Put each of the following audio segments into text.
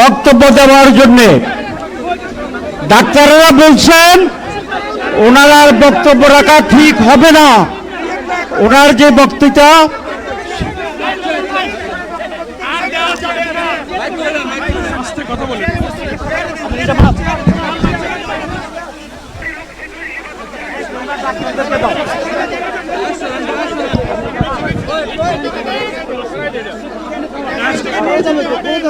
বক্তব্য দেওয়ার জন্য ডাক্তাররা বলছেন, ওনার আর বক্তব্য রাখা ঠিক হবে না। ওনার যে বক্তৃতা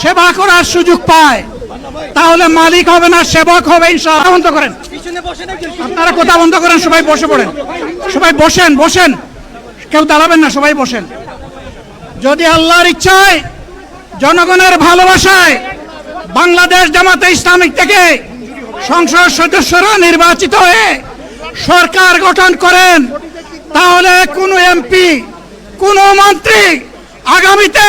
সেবা করার সুযোগ পায়, তাহলে মালিক হবে না, সেবক হবে বন্ধ করেন। আপনারা কথা বন্ধ করেন, সবাই বসে পড়েন। সবাই বসেন বসেন। কেউ দাঁড়াবেন না, সবাই বসেন। যদি আল্লাহর ইচ্ছায়, জনগণের ভালোবাসায় বাংলাদেশ জামাতে ইসলামিক থেকে সংসদ সদস্যরা নির্বাচিত হয়ে সরকার গঠন করেন, তাহলে কোনো এমপি, কোনো মন্ত্রী আগামীতে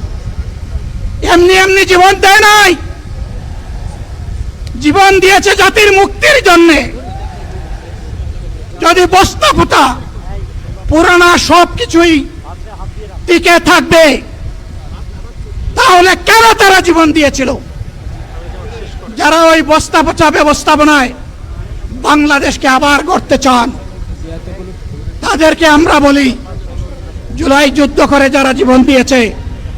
এমনি এমনি জীবন দেয় নাই। জীবন দিয়েছে জাতির মুক্তির জন্যে। যদি বস্তা পোতা পুরানা সব কিছুই টিকে থাকবে, তাহলে কেন তারা জীবন দিয়েছিল? যারা ওই বস্তা পচা ব্যবস্থাপনায় বাংলাদেশকে আবার গড়তে চান, তাদেরকে আমরা বলি, জুলাই যুদ্ধ করে যারা জীবন দিয়েছে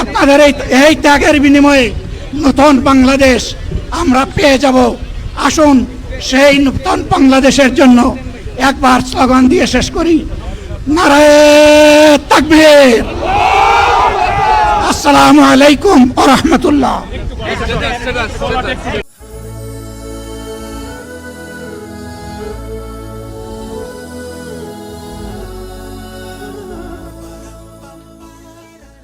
আপনাদের এই এই ত্যাগের বিনিময়ে নতুন বাংলাদেশ আমরা পেয়ে যাব। আসুন সেই নতুন বাংলাদেশের জন্য একবার স্লোগান দিয়ে শেষ করি। নারায় আসসালামু আলাইকুম ওয়া